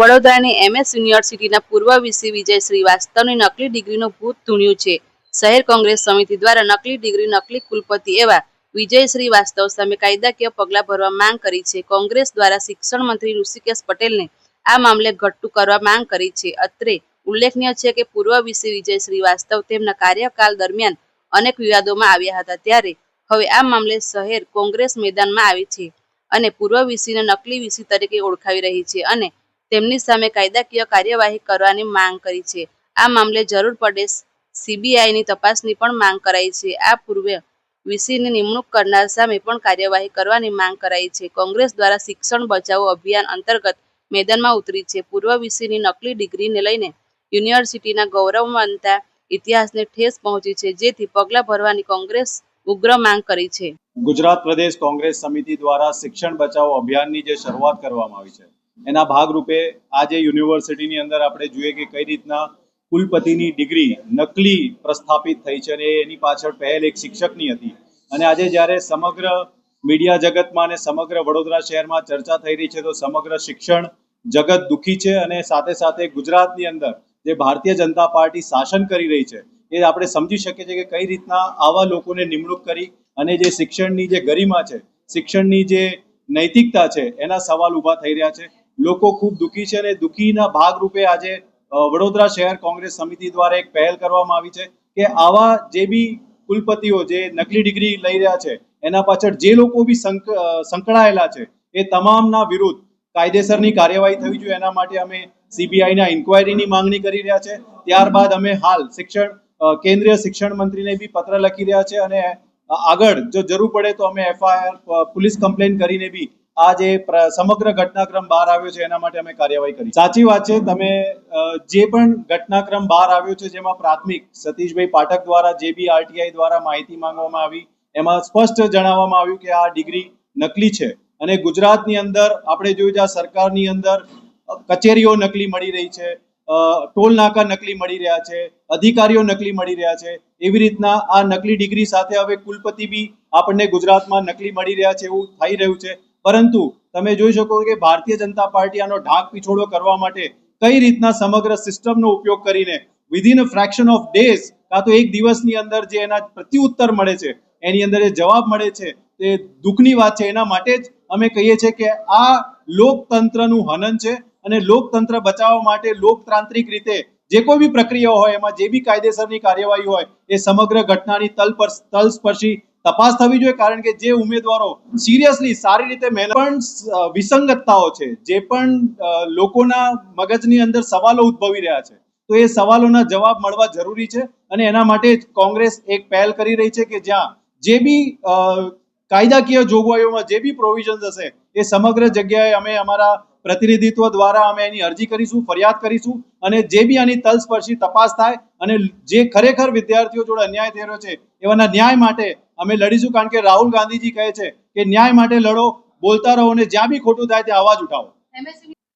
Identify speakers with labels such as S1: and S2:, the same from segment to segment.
S1: વડોદરાની એમએસ યુનિવર્સિટીના પૂર્વ વીસી વિજય શ્રીવાસ્તવની નકલી ડિગ્રીનું ભૂત ધૂણ્યું છે. શહેર કોંગ્રેસ સમિતિ દ્વારા નકલી ડિગ્રી, નકલી કુલપતિ એવા વિજય શ્રીવાસ્તવ સામે કાયદાકીય પગલાં ભરવા માંગ કરી છે. કોંગ્રેસ દ્વારા શિક્ષણ મંત્રી ઋષિકેશ પટેલને આ મામલે ઘટ્ટું કરવા માંગ કરી છે. અત્રે ઉલ્લેખનીય છે કે પૂર્વ વિશે વિજય શ્રીવાસ્તવ તેમના કાર્યકાળ દરમિયાન અનેક વિવાદોમાં આવ્યા હતા. ત્યારે હવે આ મામલે શહેર કોંગ્રેસ મેદાનમાં આવી છે અને પૂર્વ વીસીને નકલી વીસી તરીકે ઓળખાવી રહી છે અને તેમની સામે કાયદાકીય કાર્યવાહી કરવાની માંગ કરી છે. આ મામલે જરૂર પડે સીબીઆઈની તપાસની પણ માંગ કરાઈ છે. આ પૂર્વે વીસીની નિમણૂક કરનાર સામે પણ કાર્યવાહી કરવાની માંગ કરાઈ છે. કોંગ્રેસ દ્વારા શિક્ષણ બચાવો અભિયાન અંતર્ગત મેદાનમાં ઉતરી છે. પૂર્વ વીસીની નકલી ડિગ્રીને લઈને યુનિવર્સિટીના ગૌરવવંતા ઇતિહાસને ઠેસ પહોંચી છે, જેથી પગલાં ભરવાની કોંગ્રેસ ઉગ્ર માંગ કરી છે.
S2: ગુજરાત પ્રદેશ કોંગ્રેસ સમિતિ દ્વારા શિક્ષણ બચાવો અભિયાનની જે શરૂઆત કરવામાં આવી છે એના ભાગરૂપે આજે યુનિવર્સિટીની અંદર આપણે જોઈએ કે કઈ રીતના કુલપતિની ડિગ્રી નકલી પ્રસ્થાપિત થઈ છે અને એની પાછળ પહેલ એક શિક્ષકની હતી. અને આજે જ્યારે સમગ્ર મીડિયા જગતમાં અને સમગ્ર વડોદરા શહેરમાં ચર્ચા થઈ રહી છે, તો સમગ્ર શિક્ષણ જગત દુઃખી છે અને સાથે સાથે ગુજરાતની અંદર જે ભારતીય જનતા પાર્ટી શાસન કરી રહી છે, એ આપણે સમજી શકીએ છીએ કે કઈ રીતના આવા લોકોને નિમણૂક કરી અને જે શિક્ષણની જે ગરિમા છે, શિક્ષણની જે નૈતિકતા છે, એના સવાલ ઊભા થઈ રહ્યા છે. લોકો ખૂબ દુઃખી છે અને દુઃખીના ભાગરૂપે આજે વડોદરા શહેર કોંગ્રેસ સમિતિ દ્વારા એક પહેલ કરવામાં આવી છે કે આવા જે બી કુલપતિઓ જે નકલી ડિગ્રી લઈ રહ્યા છે, એના પાછળ જે લોકો બી સંક- સંકળાયેલા છે, એ તમામના વિરુદ્ધ કાયદેસરની કાર્યવાહી થવી જોઈએ. એના માટે અમે સીબીઆઈના ઇન્કવાયરીની માંગણી કરી રહ્યા છે. ત્યારબાદ અમે હાલ શિક્ષણ કેન્દ્રીય શિક્ષણ મંત્રીને બી પત્ર લખી રહ્યા છે અને આગળ જો જરૂર પડે તો અમે એફઆઈઆર પોલીસ કમ્પ્લેન કરીને બી આ જે સમગ્ર ઘટનાક્રમ બહાર આવ્યો છે, એના માટે અમે કાર્યવાહી કરી. સાચી વાત છે, તમે જે પણ ઘટનાક્રમ બહાર આવ્યો છે, જેમાં પ્રાથમિક સતીશભાઈ પાઠક દ્વારા, જે બી આરટીઆઈ દ્વારા માહિતી માંગવામાં આવી, એમાં સ્પષ્ટ જણાવવામાં આવ્યું કે આ ડિગ્રી નકલી છે. અને ગુજરાતની અંદર, આપણે જોયું છે, આ સરકારની અંદર કચેરીઓ નકલી મળી રહી છે ટોલ નાકા નકલી મળી રહ્યા છે, અધિકારીઓ નકલી મળી રહ્યા છે, એવી રીતના આ નકલી ડિગ્રી સાથે હવે કુલપતિ બી આપણને ગુજરાતમાં નકલી મળી રહ્યા છે એવું થઈ રહ્યું છે. પરંતુ તમે જોઈ શકો કે ભારતીય જનતા પાર્ટી આનો ઢાક પીછોડો કરવા માટે કઈ રીતના સમગ્ર સિસ્ટમનો ઉપયોગ કરીને within a fraction of days કાં તો એક દિવસની અંદર જે એના પ્રત્યુત્તર મળે છે, એની અંદર જે જવાબ મળે છે, તે દુઃખની વાત છે. એના માટે જ અમે કહીએ છીએ કે આ લોકતંત્રનું હનન છે અને લોકતંત્ર બચાવવા માટે લોકતાંત્રિક રીતે જે કોઈ બી પ્રક્રિયા હોય, એમાં જે બી કાયદેસરની કાર્યવાહી હોય, એ સમગ્ર ઘટનાની તલ પર તલસ્પર્શી તપાસ થવી જોઈએ કારણ કે જે ઉમેદવારો સિરિયસલી સારી રીતે મહેનત પણ વિસંગતતાઓ છે, જે પણ લોકોના મગજની અંદર સવાલો ઉદ્ભવી રહ્યા છે, તો એ સવાલોના જવાબ મળવા જરૂરી છે અને એના માટે જ કોંગ્રેસ એક પહેલ કરી રહી છે કે જ્યાં જે બી કાયદાકીય જોગવાઈઓમાં જે બી પ્રોવિઝન્સ હશે, એ સમગ્ર જગ્યાએ અમે અમારા પ્રતિનિધિત્વ દ્વારા અમે એની અરજી કરીશું, ફરિયાદ કરીશું અને જે બી આની તલસ્પર્શી તપાસ થાય અને જે ખરેખર વિદ્યાર્થીઓ જોડે અન્યાય થઈ રહ્યો છે, એવાના ન્યાય માટે અમે લડીશું કારણ કે રાહુલ ગાંધીજી કહે છે કે ન્યાય માટે લડો બોલતા રહો અને જ્યાં બી ખોટું થાય ત્યાં અવાજ ઉઠાવો.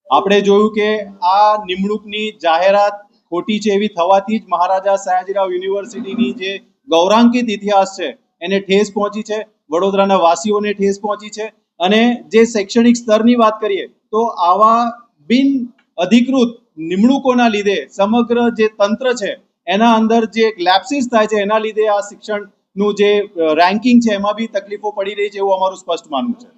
S2: આપણે જોયું કે આ નિમણૂકની જાહેરાત ખોટી છે એવી થવાથી જ મહારાજા સયાજીરાવ યુનિવર્સિટીની જે ગૌરાંકિત ઇતિહાસ છે એને ઠેસ પહોંચી છે વડોદરાના વાસીઓને ઠેસ પહોંચી છે અને જે શૈક્ષણિક સ્તરની વાત કરીએ તો આવા બિન અધિકૃત નિમણૂકોના લીધે સમગ્ર જે તંત્ર છે એના અંદર જે લેપ્સિસ થાય છે એના લીધે આ શિક્ષણનું જે રેન્કિંગ છે, એમાં બી તકલીફો પડી રહી છે એવું અમારું સ્પષ્ટ માનવું છે.